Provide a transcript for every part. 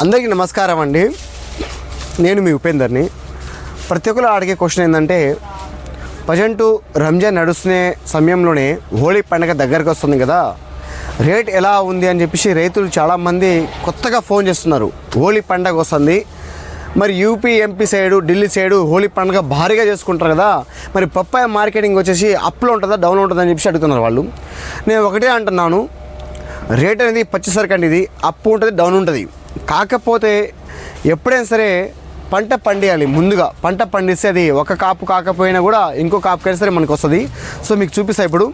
అందరికీ నమస్కారం అండి. నేను మీ ఉపేందర్ని. ప్రతి ఒక్కరు అడిగే క్వశ్చన్ ఏంటంటే ప్రజెంట్ రంజాన్ నడుస్తునే సమయంలోనే హోలీ పండుగ దగ్గరకు వస్తుంది కదా. రేట్ ఎలా ఉంది అని చెప్పేసి రైతులు చాలామంది కొత్తగా ఫోన్ చేస్తున్నారు. హోలీ పండగ వస్తుంది. మరి UP MP side Delhi side Holi పండుగ భారీగా చేసుకుంటారు కదా. మరి పప్పాయ మార్కెటింగ్ వచ్చేసి అప్లో ఉంటుందా డౌన్ ఉంటుందా అని చెప్పేసి అడుగుతున్నారు వాళ్ళు. నేను ఒకటే అంటున్నాను. రేట్ అనేది పచ్చిసరికి అండి ఇది. అప్పు ఉంటుంది డౌన్ ఉంటుంది. కాకపోతే ఎప్పుడైనా సరే పంట పండియాలి ముందుగా పంట పండిస్తే అది ఒక కాపు కాకపోయినా కూడా ఇంకో కాపుకైనా సరే మనకు వస్తుంది. సో మీకు చూపిస్తా ఇప్పుడు.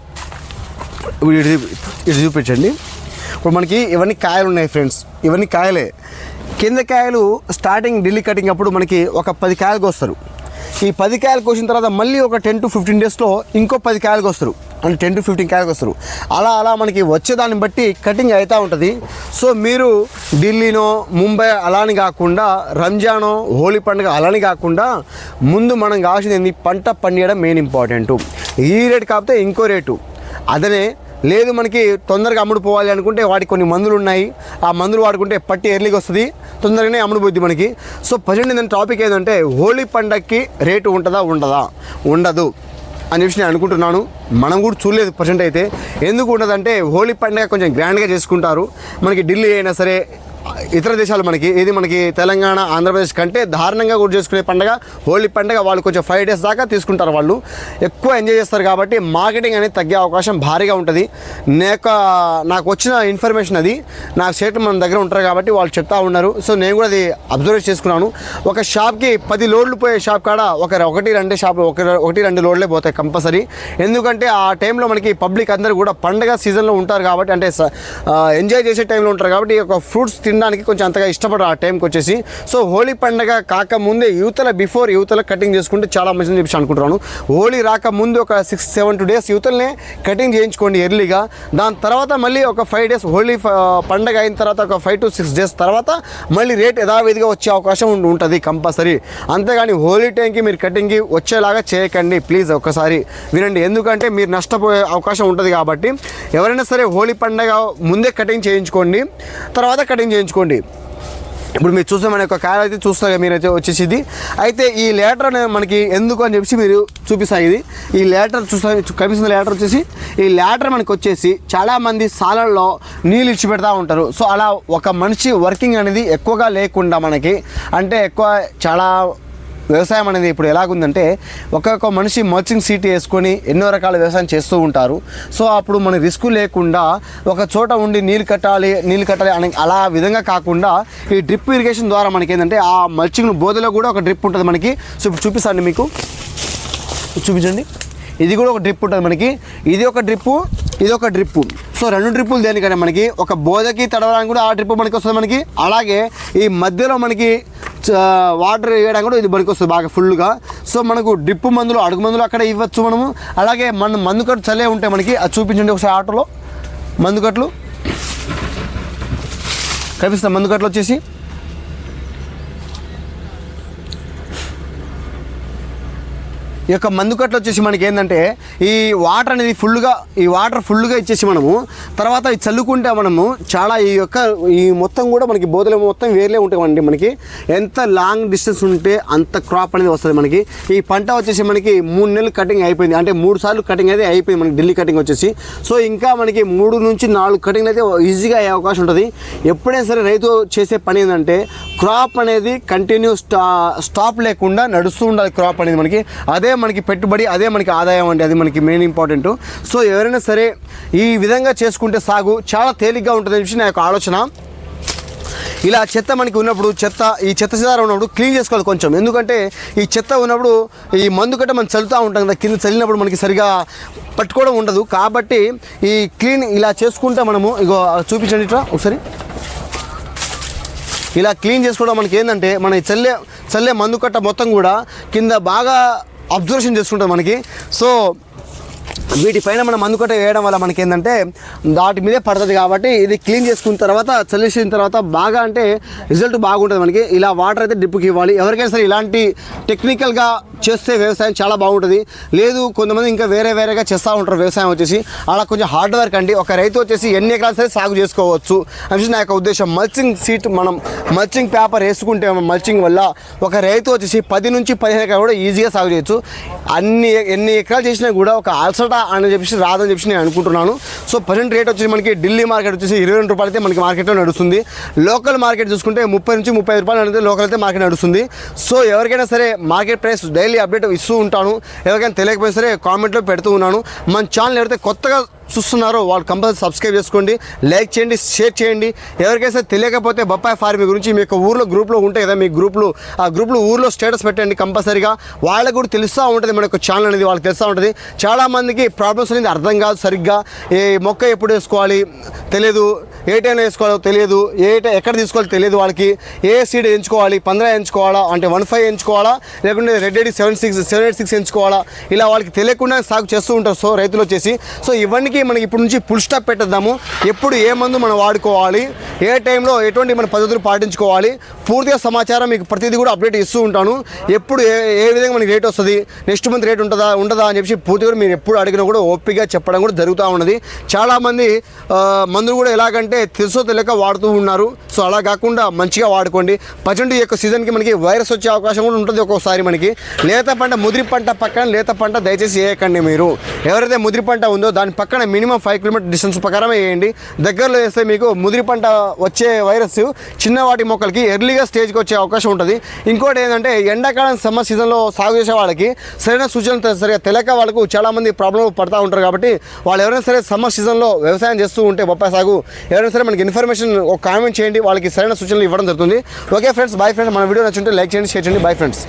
ఇటు ఇటు చూపించండి. ఇప్పుడు మనకి ఇవన్నీ కాయలు ఉన్నాయి ఫ్రెండ్స్. ఇవన్నీ కాయలే. కింద కాయలు స్టార్టింగ్ ఢిల్లీ కటింగ్ అప్పుడు మనకి ఒక పది కాయలకు వస్తారు ఈ పది కాయలు కోసిన తర్వాత మళ్ళీ ఒక టెన్ టు ఫిఫ్టీన్ డేస్లో ఇంకో పది కాయలకు వస్తారు అంటే టెన్ టు ఫిఫ్టీన్ క్యారెట్ వస్తారు. అలా అలా మనకి వచ్చేదాన్ని బట్టి కటింగ్ అవుతూ ఉంటుంది. సో మీరు ఢిల్లీనో ముంబై అలానే కాకుండా రంజానో హోలీ పండుగ అలానే కాకుండా ముందు మనం కావాల్సింది ఏంది? పంట పండియడం మెయిన్ ఇంపార్టెంట్ ఈ రేటు కాకపోతే ఇంకో రేటు అదనే లేదు మనకి తొందరగా అమ్ముడు పోవాలి అనుకుంటే వాటికి కొన్ని మందులు ఉన్నాయి. ఆ మందులు వాడుకుంటే పట్టి ఎర్లీగా వస్తుంది. తొందరగానే అమ్ముడు పోద్ది మనకి. సో ప్రజెంట్ నేను టాపిక్ ఏంటంటే హోలీ పండగకి రేటు ఉంటుందా? ఉండదా? ఉండదు. అని చెప్పి నేను అనుకుంటున్నాను. మనం కూడా చూడలేదు ప్రజెంట్ అయితే. ఎందుకు ఉండదంటే హోలీ పండుగ కొంచెం గ్రాండ్గా చేసుకుంటారు. మనకి ఢిల్లీ అయినా సరే ఇతర దేశాలు మనకి ఇది మనకి తెలంగాణ ఆంధ్రప్రదేశ్ కంటే దారుణంగా గుర్తు చేసుకునే పండగ హోలీ పండగ వాళ్ళు కొంచెం ఫైవ్ డేస్ దాకా తీసుకుంటారు వాళ్ళు. ఎక్కువ ఎంజాయ్ చేస్తారు కాబట్టి మార్కెటింగ్ అనేది తగ్గే అవకాశం భారీగా ఉంటుంది. నేక నాకు వచ్చిన ఇన్ఫర్మేషన్ అది. నాకు సేట్లు మన దగ్గర ఉంటారు కాబట్టి వాళ్ళు చెప్తా ఉన్నారు. సో నేను కూడా అది అబ్జర్వ్ చేసుకున్నాను. ఒక షాప్కి పది లోడ్లు పోయే షాప్ కాడ ఒక ఒకటి రెండు షాప్ ఒక ఒకటి రెండు లోడ్లే పోతాయి కంపల్సరీ ఎందుకంటే ఆ టైంలో మనకి పబ్లిక్ అందరూ కూడా పండగ సీజన్లో ఉంటారు కాబట్టి అంటే ఎంజాయ్ చేసే టైంలో ఉంటారు కాబట్టి ఈ యొక్క ఫ్రూట్స్ తినడానికి కొంచెం అంతగా ఇష్టపడరు ఆ టైంకి వచ్చేసి. సో హోలీ పండగ కాకముందే యువతల బిఫోర్ యువతల కటింగ్ చేసుకుంటే చాలా మంచిదని చెప్పి అనుకుంటున్నాను. హోలీ రాకముందు ఒక సిక్స్ సెవెన్ టూ డేస్ యువతలనే కటింగ్ చేయించుకోండి ఎర్లీగా దాని తర్వాత మళ్ళీ ఒక ఫైవ్ డేస్ హోలీ పండగ అయిన తర్వాత ఒక ఫైవ్ టు సిక్స్ డేస్ తర్వాత మళ్ళీ రేట్ యథావిధిగా వచ్చే అవకాశం ఉంటుంది కంపల్సరీ. అంతేగాని హోలీ టైంకి మీరు కటింగ్కి వచ్చేలాగా చేయకండి ప్లీజ్ ఒక్కసారి వినండి. ఎందుకంటే మీరు నష్టపోయే అవకాశం ఉంటుంది కాబట్టి ఎవరైనా సరే హోలీ పండగ ముందే కటింగ్ చేయించుకోండి తర్వాత కటింగ్ చేయించుకోండి. ఇప్పుడు మీరు చూస్తే మన యొక్క కార్ అయితే చూస్తారు మీరైతే వచ్చేసింది. అయితే ఈ లేటర్ అనేది మనకి ఎందుకు అని చెప్పి మీరు చూపిస్తాయి ఇది. ఈ లేటర్ చూస్తా కనిపిస్తున్న లేటర్ వచ్చేసి ఈ లేటర్ మనకి వచ్చేసి చాలామంది సాలల్లో నీళ్ళు ఇచ్చి పెడతా ఉంటారు. సో అలా ఒక మనిషి వర్కింగ్ అనేది ఎక్కువగా లేకుండా మనకి అంటే ఎక్కువ చాలా వ్యవసాయం అనేది ఇప్పుడు ఎలాగుందంటే ఒక్కొక్క మనిషి మర్చింగ్ సీట్ వేసుకొని ఎన్నో రకాల వ్యవసాయం చేస్తూ ఉంటారు. సో అప్పుడు మన రిస్క్ లేకుండా ఒక చోట ఉండి నీళ్ళు కట్టాలి నీళ్ళు కట్టాలి అని అలా విధంగా కాకుండా ఈ డ్రిప్ ఇరిగేషన్ ద్వారా మనకి ఏంటంటే ఆ మల్చింగ్ బోధలో కూడా ఒక డ్రిప్ ఉంటుంది మనకి. సో ఇప్పుడు చూపిస్తాను మీకు. చూపించండి. ఇది కూడా ఒక డ్రిప్ ఉంటుంది మనకి. ఇది ఒక డ్రిప్పు ఇది ఒక డ్రిప్పు. సో రెండు డ్రిప్పులు దేనికంటే మనకి? ఒక బోధకి తడవడానికి కూడా ఆ డ్రిప్ మనకి వస్తుంది మనకి. అలాగే ఈ మధ్యలో మనకి వాటర్ వేయడం కూడా ఇది పనికొస్తుంది వస్తుంది బాగా ఫుల్గా. సో మనకు డ్రిప్ మందులు అడుగు మందులు అక్కడ ఇవ్వచ్చు మనము. అలాగే మన మందు కట్టు చల్లే మనకి. అది చూపించండి ఒకసారి ఆటోలో. మందు కట్లు. కనిపిస్తుంది? మందు కట్లు వచ్చేసి. ఈ యొక్క మందుకట్లు వచ్చేసి మనకి ఏంటంటే ఈ వాటర్ అనేది ఫుల్గా ఈ వాటర్ ఫుల్గా ఇచ్చేసి మనము తర్వాత ఇది చల్లుకుంటే మనము చాలా ఈ యొక్క ఈ మొత్తం కూడా మనకి బోధలు మొత్తం వేర్లే ఉంటామండి మనకి. ఎంత లాంగ్ డిస్టెన్స్ ఉంటే అంత క్రాప్ అనేది వస్తుంది మనకి. ఈ పంట వచ్చేసి మనకి మూడు నెలలు కటింగ్ అయిపోయింది. అంటే మూడు సార్లు కటింగ్ అయితే అయిపోయింది మనకి ఢిల్లీ కటింగ్ వచ్చేసి. సో ఇంకా మనకి మూడు నుంచి నాలుగు కటింగ్ అయితే ఈజీగా అయ్యే అవకాశం ఉంటుంది. ఎప్పుడైనా సరే రైతు చేసే పని ఏంటంటే క్రాప్ అనేది కంటిన్యూ స్టా స్టాప్ లేకుండా నడుస్తూ ఉండాలి క్రాప్ అనేది మనకి. అదే మనకి పెట్టుబడి అదే మనకి ఆదాయం అండి అది మనకి మెయిన్ ఇంపార్టెంట్ సో ఎవరైనా సరే ఈ విధంగా చేసుకుంటే సాగు చాలా తేలిగ్గా ఉంటుంది అని చెప్పి నా యొక్క ఆలోచన. ఇలా చెత్త మనకి ఉన్నప్పుడు చెత్త ఈ చెత్త చెదారం ఉన్నప్పుడు క్లీన్ చేసుకోవాలి కొంచెం. ఎందుకంటే ఈ చెత్త ఉన్నప్పుడు ఈ మందు కట్ట మనం చల్లుతూ ఉంటాం కదా కింద చల్లినప్పుడు మనకి సరిగా పట్టుకోవడం ఉండదు. కాబట్టి ఈ క్లీన్ ఇలా చేసుకుంటే మనము ఇగో చూపించండి ఇట్లా ఒకసారి. ఇలా క్లీన్ చేసుకోవడం మనకి ఏంటంటే మన చల్లే చల్లే మందు కట్ట మొత్తం కూడా కింద బాగా అబ్జర్వేషన్ చేసుకుంటుంది మనకి. సో వీటిపైన మనం అందుకట వేయడం వల్ల మనకి ఏంటంటే వాటి మీదే పడుతుంది కాబట్టి ఇది క్లీన్ చేసుకున్న తర్వాత చల్లేసిన తర్వాత బాగా అంటే రిజల్ట్ బాగుంటుంది మనకి. ఇలా వాటర్ అయితే డిప్పుకి ఇవ్వాలి. ఎవరికైనా సరే ఇలాంటి టెక్నికల్గా చేస్తే వ్యవసాయం చాలా బాగుంటుంది. లేదు కొంతమంది ఇంకా వేరే వేరేగా చేస్తూ ఉంటారు వ్యవసాయం వచ్చేసి. అలా కొంచెం హార్డ్ వర్క్ అండి. ఒక రైతు వచ్చేసి ఎన్ని ఎకరాలు సరే సాగు చేసుకోవచ్చు. అని నా యొక్క ఉద్దేశం. మల్చింగ్ సీట్ మనం మల్చింగ్ పేపర్ వేసుకుంటే మల్చింగ్ వల్ల ఒక రైతు వచ్చేసి పది నుంచి పదిహేను ఎకరాలు కూడా ఈజీగా సాగు చేయొచ్చు. అన్ని ఎన్ని ఎకరాలు చేసినా కూడా ఒక అలసట అని చెప్పేసి రాదని చెప్పి నేను అనుకుంటున్నాను. సో ప్రజెంట్ రేట్ వచ్చేసి మనకి ఢిల్లీ మార్కెట్ వచ్చేసి ఇరవై రెండు రూపాయలు అయితే మనకి మార్కెట్లో నడుస్తుంది. లోకల్ మార్కెట్ చూసుకుంటే ముప్పై నుంచి ముప్పై రూపాయలు అనేది లోకల్ అయితే మార్కెట్ నడుస్తుంది. సో ఎవరికైనా సరే మార్కెట్ ప్రైస్ డైలీ అప్డేట్ ఇస్తూ ఉంటాను. ఎవరికైనా తెలియకపోయినా సరే కామెంట్లో పెడుతూ ఉన్నాను. మన ఛానల్ ఎవరైతే కొత్తగా చూస్తున్నారో వాళ్ళు కంపల్సరీ సబ్స్క్రైబ్ చేసుకోండి లైక్ చేయండి షేర్ చేయండి. ఎవరికైనా తెలియకపోతే బొప్పాయి ఫార్మింగ్ గురించి మీ యొక్క ఊర్లో గ్రూప్లో ఉంటాయి కదా మీ గ్రూప్లు ఆ గ్రూప్లో ఊర్లో స్టేటస్ పెట్టండి కంపల్సరీగా. వాళ్ళకు కూడా తెలుస్తూ ఉంటుంది మన యొక్క ఛానల్ అనేది వాళ్ళకి తెలుస్తూ ఉంటుంది. చాలామందికి ప్రాబ్లమ్స్ అనేది అర్థం కాదు సరిగ్గా. ఏ మొక్క ఎప్పుడు వేసుకోవాలి తెలియదు ఏ టైంలో వేసుకోవాలో తెలియదు ఏ టైం ఎక్కడ తీసుకోవాలో తెలియదు వాళ్ళకి. ఏ సీడ్ ఎంచుకోవాలి పంద్రా ఎంచుకోవాలా అంటే వన్ ఫైవ్ ఎంచుకోవాలా లేకుంటే red eight seven six seven eight six ఎంచుకోవాలా ఇలా వాళ్ళకి తెలియకుండా సాగు చేస్తూ ఉంటారు. సో రైతులు వచ్చేసి సో ఇవన్నీ మనకి ఇప్పుడు నుంచి ఫుల్ స్టాప్ పెట్టేద్దాము. ఎప్పుడు ఏ మందు మనం వాడుకోవాలి ఏ టైంలో ఎటువంటి మన పద్ధతులు పాటించుకోవాలి పూర్తిగా సమాచారం మీకు ప్రతిదీ కూడా అప్డేట్ ఇస్తూ ఉంటాను. ఎప్పుడు ఏ ఏ విధంగా మనకి రేట్ వస్తుంది నెక్స్ట్ మంత్ రేట్ ఉంటుందా ఉండదా అని చెప్పి పూర్తిగా మీరు ఎప్పుడు అడిగినా కూడా ఓపిగా చెప్పడం కూడా జరుగుతూ ఉన్నది. చాలామంది మందులు కూడా ఎలాగంటే తెలుసో తెలియక వాడుతూ ఉన్నారు. సో అలా కాకుండా మంచిగా వాడుకోండి. పచ్చండి యొక్క సీజన్కి మనకి వైరస్ వచ్చే అవకాశం కూడా ఉంటుంది ఒక్కోసారి మనకి. లేత పంట ముదిరి పంట పక్కన లేత పంట దయచేసి వేయకండి మీరు. ఎవరైతే ముదిరి పంట ఉందో దాని పక్కన మినిమం ఫైవ్ కిలోమీటర్ డిస్టెన్స్ ప్రకారమే వేయండి. దగ్గరలో వేస్తే మీకు ముదిరి పంట వచ్చే వైరస్ చిన్నవాటి మొక్కలకి ఎర్లీగా స్టేజ్కి వచ్చే అవకాశం ఉంటుంది. ఇంకోటి ఏంటంటే ఎండాకాలం సమ్మర్ సీజన్లో సాగు చేసే వాళ్ళకి సరైన సూచనలు సరిగా తెలియక వాళ్ళకు చాలామంది ప్రాబ్లం పడుతూ ఉంటారు కాబట్టి వాళ్ళు ఎవరైనా సరే సమ్మర్ సీజన్లో వ్యవసాయం చేస్తూ ఉంటే బొప్పాయి సాగు ఎవరైనా సరే మనకి ఇన్ఫర్మేషన్ ఒక కామెంట్ చేయండి వాళ్ళకి సరైన సూచనలు ఇవ్వడం జరుగుతుంది. ఓకే ఫ్రెండ్స్ బాయ్ ఫ్రెండ్స్ మన వీడియో నచ్చుంటే లైక్ చేయండి షేర్ చేయండి. Bye friends.